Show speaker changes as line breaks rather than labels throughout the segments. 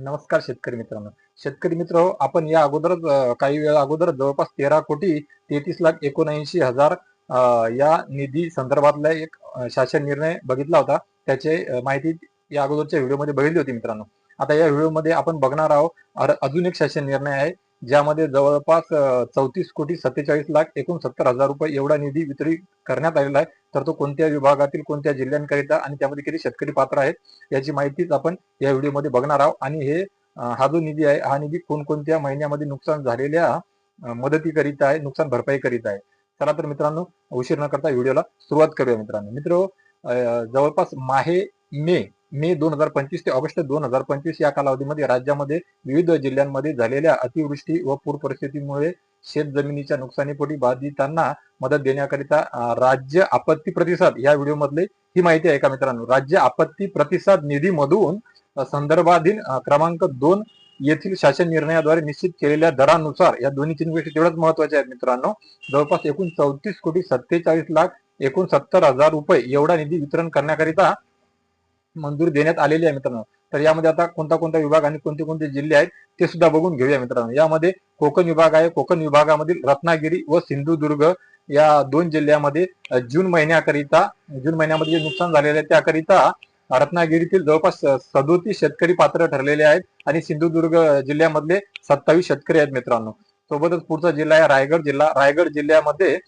नमस्कार शेतकरी मित्रांनो. शेतकरी मित्र आपण या अगोदरच काही वेळा अगोदर जवळपास तेरा कोटी तेहतीस लाख एकोणऐंशी हजार या निधी संदर्भातला एक शासन निर्णय बघितला होता. त्याचे माहिती या अगोदरच्या व्हिडिओमध्ये बघितली होती मित्रांनो. आता या व्हिडिओमध्ये आपण बघणार आहोत अजून एक शासन निर्णय आहे. ज्यामध्ये जवळपास चौतीस कोटी सत्तेचाळीस लाख एकोणसत्तर हजार रुपये एवढा निधी वितरित करण्यात आलेला आहे. तर तो कोणत्या विभागातील कोणत्या जिल्ह्यांकरिता आणि त्यामध्ये किती शेतकरी पात्र आहेत याची माहितीच आपण या व्हिडिओमध्ये बघणार आहोत. आणि हे हा जो निधी आहे हा निधी कोणकोणत्या महिन्यामध्ये नुकसान झालेल्या मदतीकरिता आहे नुकसान भरपाई करीत आहे. चला तर मित्रांनो उशीर न करता व्हिडिओला सुरुवात करूया मित्रांनो. मित्र जवळपास माहे मे मे दोन हजार पंचवीस ते ऑगस्ट दोन हजार पंचवीस या कालावधीमध्ये राज्यामध्ये विविध जिल्ह्यांमध्ये झालेल्या अतिवृष्टी व पूर परिस्थितीमुळे शेत जमिनीच्या नुकसानीपोटी बाधितांना मदत देण्याकरिता राज्य आपत्ती प्रतिसाद या व्हिडिओमधले ही माहिती आहे का मित्रांनो? राज्य आपत्ती प्रतिसाद निधीमधून मधून संदर्भाधीन क्रमांक दोन येथील शासन निर्णयाद्वारे निश्चित केलेल्या दरानुसार या दोन्ही तीन गोष्टी तेवढ्याच महत्त्वाच्या आहेत मित्रांनो. जवळपास एकूण चौतीस कोटी सत्तेचाळीस लाख एकोणसत्तर हजार रुपये एवढा निधी वितरण करण्याकरिता मंजुरी देण्यात आलेली आहे मित्रांनो. तर यामध्ये आता कोणता कोणता विभाग आणि कोणते कोणते जिल्हे आहेत ते सुद्धा बघून घेऊया मित्रांनो. यामध्ये कोकण विभाग आहे. कोकण विभागामधील रत्नागिरी व सिंधुदुर्ग या दोन जिल्ह्यामध्ये जून महिन्याकरिता जून महिन्यामध्ये जे नुकसान झालेले आहे त्याकरिता रत्नागिरीतील जवळपास सदोतीस शेतकरी पात्र ठरलेले आहेत आणि सिंधुदुर्ग जिल्ह्यामधले सत्तावीस शेतकरी आहेत मित्रांनो. सोबतच पुढचा जिल्हा आहे रायगड जिल्हा. रायगड जिल्ह्यामध्ये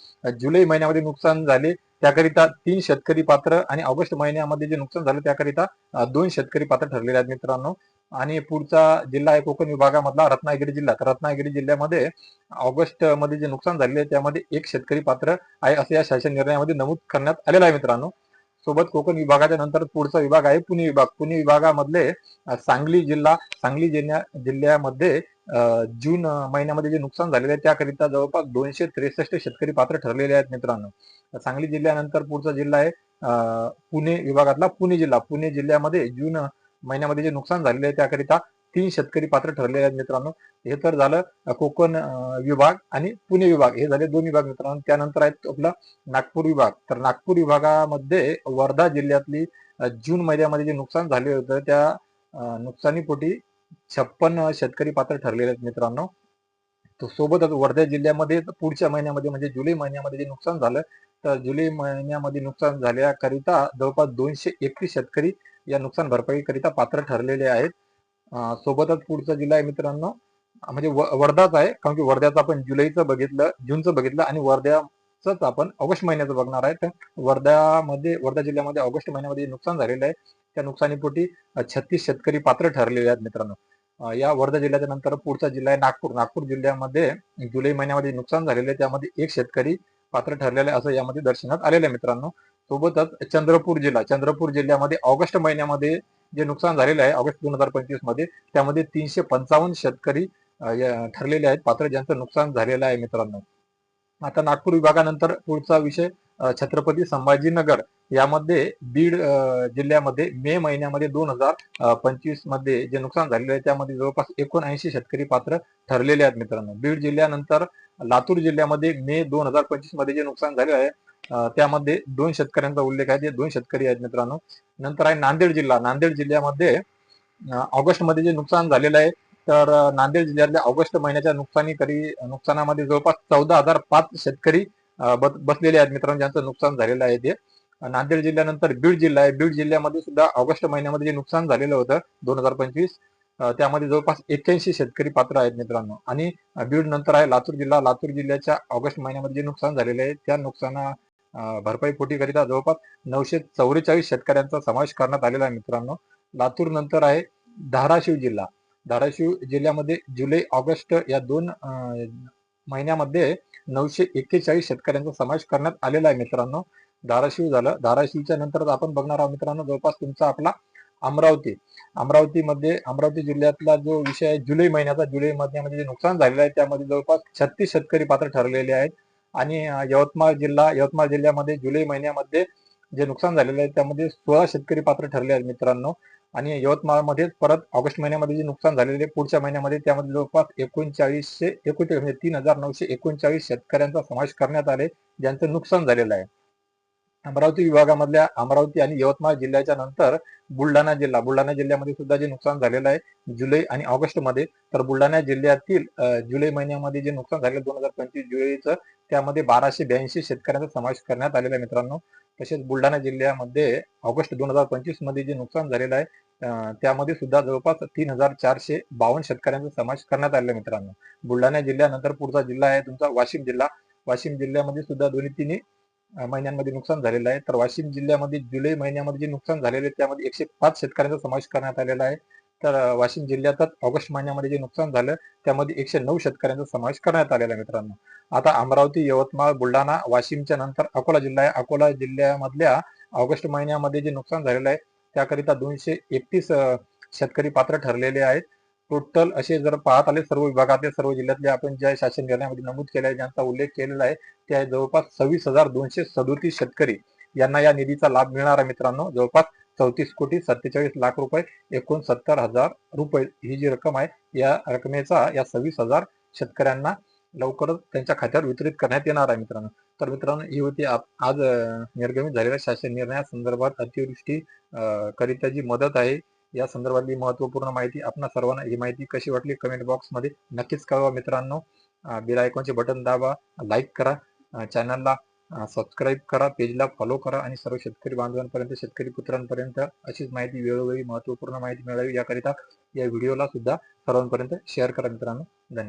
जुलै महिन्यामध्ये नुकसान झाले. त्याकरिता तीन शेतकरी पात्र आणि ऑगस्ट महिन्यामध्ये जे नुकसान झालं त्याकरिता दोन शेतकरी पात्र ठरलेले आहेत मित्रांनो. आणि पुढचा जिल्हा आहे कोकण विभागामधला रत्नागिरी जिल्हा. तर रत्नागिरी जिल्ह्यामध्ये ऑगस्टमध्ये जे नुकसान झालेले त्यामध्ये एक शेतकरी पात्र आहे असं या शासन निर्णयामध्ये नमूद करण्यात आलेलं आहे मित्रांनो. सोबत कोकण विभागाच्या नंतर पुढचा विभाग आहे पुणे विभाग. पुणे विभागामधले सांगली जिल्हा. सांगली जिल्ह्या जिल्ह्यामध्ये जून महिन्यामध्ये जे नुकसान झालेलं आहे त्याकरिता जवळपास दोनशे त्रेसष्ट शेतकरी पात्र ठरलेले आहेत मित्रांनो. सांगली जिल्ह्यानंतर पुढचा जिल्हा आहे पुणे विभागातला पुणे जिल्हा. पुणे जिल्ह्यामध्ये जून महिन्यामध्ये जे नुकसान झालेले आहे त्याकरिता तीन शेतकरी पात्र ठरलेले आहेत मित्रांनो. हे तर झालं कोकण विभाग आणि पुणे विभाग. हे झाले दोन विभाग मित्रांनो. त्यानंतर आहेत आपला नागपूर विभाग. तर नागपूर विभागामध्ये वर्धा जिल्ह्यातली जून महिन्यामध्ये जे नुकसान झाले होतं त्या नुकसानीपोटी छप्पन शेतकरी पात्र ठरलेले आहेत मित्रांनो. तो सोबतच वर्धा जिल्ह्यामध्ये पुढच्या महिन्यामध्ये म्हणजे जुलै महिन्यामध्ये जे नुकसान झालं तर जुलै महिन्यामध्ये नुकसान झाल्याकरिता जवळपास दोनशे एकवीस शेतकरी या नुकसान भरपाई करिता पात्र ठरलेले आहेत. सोबतच पुढचा जिल्हा आहे मित्रांनो म्हणजे वर्धाच आहे कारण की वर्ध्याचं आपण जुलैचं बघितलं जूनचं बघितलं आणि वर्ध्याचंच आपण ऑगस्ट महिन्याचं बघणार आहे. तर वर्ध्यामध्ये वर्धा जिल्ह्यामध्ये ऑगस्ट महिन्यामध्ये नुकसान झालेलं आहे त्या नुकसानीपोटी छत्तीस शेतकरी पात्र ठरलेले आहेत मित्रांनो. या वर्धा जिल्ह्याच्या नंतर पुढचा जिल्हा आहे नागपूर. नागपूर जिल्ह्यामध्ये जुलै महिन्यामध्ये नुकसान झालेले आहे त्यामध्ये एक शेतकरी पात्र ठरलेलं आहे असं यामध्ये दर्शनात आलेलं आहे मित्रांनो. सोबतच चंद्रपूर जिल्हा. चंद्रपूर जिल्ह्यामध्ये ऑगस्ट महिन्यामध्ये जे नुकसान झालेलं आहे ऑगस्ट दोन हजार पंचवीसमध्ये त्यामध्ये तीनशे पंचावन्न शेतकरी ठरलेले आहेत. पात्र ज्यांचं नुकसान झालेलं आहे मित्रांनो. आता नागपूर विभागानंतर पुढचा विषय छत्रपती संभाजीनगर यामध्ये बीड जिल्ह्यामध्ये मे महिन्यामध्ये दोन हजार पंचवीसमध्ये जे नुकसान झालेलं आहे त्यामध्ये जवळपास एकोणऐंशी शेतकरी पात्र ठरलेले आहेत मित्रांनो. बीड जिल्ह्यानंतर लातूर जिल्ह्यामध्ये मे दोन हजार पंचवीसमध्ये जे नुकसान झाले आहे त्यामध्ये दोन शेतकऱ्यांचा उल्लेख आहे जे दोन शेतकरी आहेत मित्रांनो. नंतर आहे नांदेड जिल्हा. नांदेड जिल्ह्यामध्ये ऑगस्टमध्ये जे नुकसान झालेलं आहे तर नांदेड जिल्ह्यातल्या ऑगस्ट महिन्याच्या नुकसानी करी नुकसानामध्ये जवळपास चौदा हजार पाच शेतकरी बसलेले आहेत मित्रांनो ज्यांचं नुकसान झालेलं आहे ते. नांदेड जिल्ह्यानंतर बीड जिल्हा आहे. बीड जिल्ह्यामध्ये सुद्धा ऑगस्ट महिन्यामध्ये जे नुकसान झालेलं होतं दोन हजार पंचवीस त्यामध्ये जवळपास एक्क्याऐंशी शेतकरी पात्र आहेत मित्रांनो. आणि बीड नंतर आहे लातूर जिल्हा. लातूर जिल्ह्याच्या ऑगस्ट महिन्यामध्ये जे नुकसान झालेलं आहे त्या नुकसाना भरपाई पोटीकरिता जवळपास नऊशे चौवेचाळीस शेतकऱ्यांचा समावेश करण्यात आलेला आहे मित्रांनो. लातूर नंतर आहे धाराशिव जिल्हा. धाराशिव जिल्ह्यामध्ये जुलै ऑगस्ट या दोन महिन्यामध्ये नऊशे एक्केचाळीस शेतकऱ्यांचा समावेश करण्यात आलेला आहे मित्रांनो. धाराशिव झालं. धाराशिवच्या नंतर आपण बघणार आहोत मित्रांनो जवळपास तुमचा आपला अमरावती. अमरावतीमध्ये अमरावती जिल्ह्यातला जो विषय आहे जुलै महिन्याचा जुलै महिन्यामध्ये जे नुकसान झालेलं आहे त्यामध्ये जवळपास छत्तीस शेतकरी पात्र ठरलेले आहेत. आणि यवतमाळ जिल्हा यवतमाळ जिल्ह्यामध्ये जुलै महिन्यामध्ये जे नुकसान झालेलं आहे त्यामध्ये सोळा शेतकरी पात्र ठरले आहेत मित्रांनो. आणि यवतमाळमध्ये परत ऑगस्ट महिन्यामध्ये जे नुकसान झालेले आहे, पुढच्या महिन्यामध्ये त्यामध्ये जवळपास एकोणचाळीसशे एकोणचाळीस म्हणजे तीन हजार नऊशे एकोणचाळीस शेतकऱ्यांचा समावेश करण्यात आले ज्यांचं नुकसान झालेलं आहे. अमरावती विभागामधल्या अमरावती आणि यवतमाळ जिल्ह्याच्या नंतर बुलढाणा जिल्हा बुलढाणा जिल्ह्यामध्ये सुद्धा जे नुकसान झालेलं आहे जुलै आणि ऑगस्टमध्ये तर बुलढाणा जिल्ह्यातील जुलै महिन्यामध्ये जे नुकसान झाले दोन हजार पंचवीस जुलैचं त्यामध्ये बाराशे ब्याऐंशी शेतकऱ्यांचा समावेश करण्यात आलेला आहे मित्रांनो. तसेच बुलढाणा जिल्ह्यामध्ये ऑगस्ट दोन हजार पंचवीसमध्ये जे नुकसान झालेलं आहे त्यामध्ये सुद्धा जवळपास तीन हजार चारशे बावन्न शेतकऱ्यांचा समावेश करण्यात आलेला आहे मित्रांनो. बुलढाणा जिल्ह्यानंतर पुढचा जिल्हा आहे तुमचा वाशिम जिल्हा. वाशिम जिल्ह्यामध्ये सुद्धा दोन्ही तिन्ही महिन्यांमध्ये नुकसान झालेलं आहे. तर वाशिम जिल्ह्यामध्ये जुलै महिन्यामध्ये जे नुकसान झालेले आहे त्यामध्ये एकशे पाच शेतकऱ्यांचा समावेश करण्यात आलेला आहे. तर वाशिम जिल्ह्यातच ऑगस्ट महिन्यामध्ये जे नुकसान झालं त्यामध्ये एकशे नऊ शेतकऱ्यांचा समावेश करण्यात आलेला आहे मित्रांनो. आता अमरावती यवतमाळ बुलढाणा वाशिमच्या नंतर अकोला जिल्हा आहे. अकोला जिल्ह्यामधल्या ऑगस्ट महिन्यामध्ये जे नुकसान झालेलं आहे त्याकरिता दोनशे एकतीस शेतकरी पात्र ठरलेले आहेत. टोटल असे जर पाहत आले सर्व विभागातले सर्व जिल्ह्यातले आपण ज्या शासन निर्णयामध्ये नमूद केले आहे ज्यांचा उल्लेख केलेला आहे त्या जवळपास सव्वीस हजार दोनशे सदोतीस शेतकरी. यांना या निधीचा लाभ मिळणार आहे मित्रांनो. जवळपास चौतीस कोटी सत्तेचाळीस लाख रुपये एकोणसत्तर हजार रुपये ही जी रक्कम आहे या रकमेचा या सव्वीस हजार शेतकऱ्यांना लवकरच त्यांच्या खात्यावर वितरित करण्यात येणार आहे मित्रांनो. तर मित्रांनो ही होती आज निर्गमित झालेल्या शासन निर्णयासंदर्भात अतिवृष्टी करिता जी मदत आहे या संदर्भातली महत्त्वपूर्ण माहिती आपणा सर्वांना ही माहिती कशी वाटली कमेंट बॉक्समध्ये नक्कीच कळवा मित्रांनो. बेल आयकॉनचे बटन दाबा लाईक करा. चॅनलला सबस्क्राईब करा पेजला फॉलो करा आणि सर्व शेतकरी बांधवांपर्यंत शेतकरी पुत्रांपर्यंत अशीच माहिती वेळोवेळी महत्त्वपूर्ण माहिती मिळावी याकरिता या व्हिडिओला सुद्धा सर्वांपर्यंत शेअर करा मित्रांनो. धन्यवाद.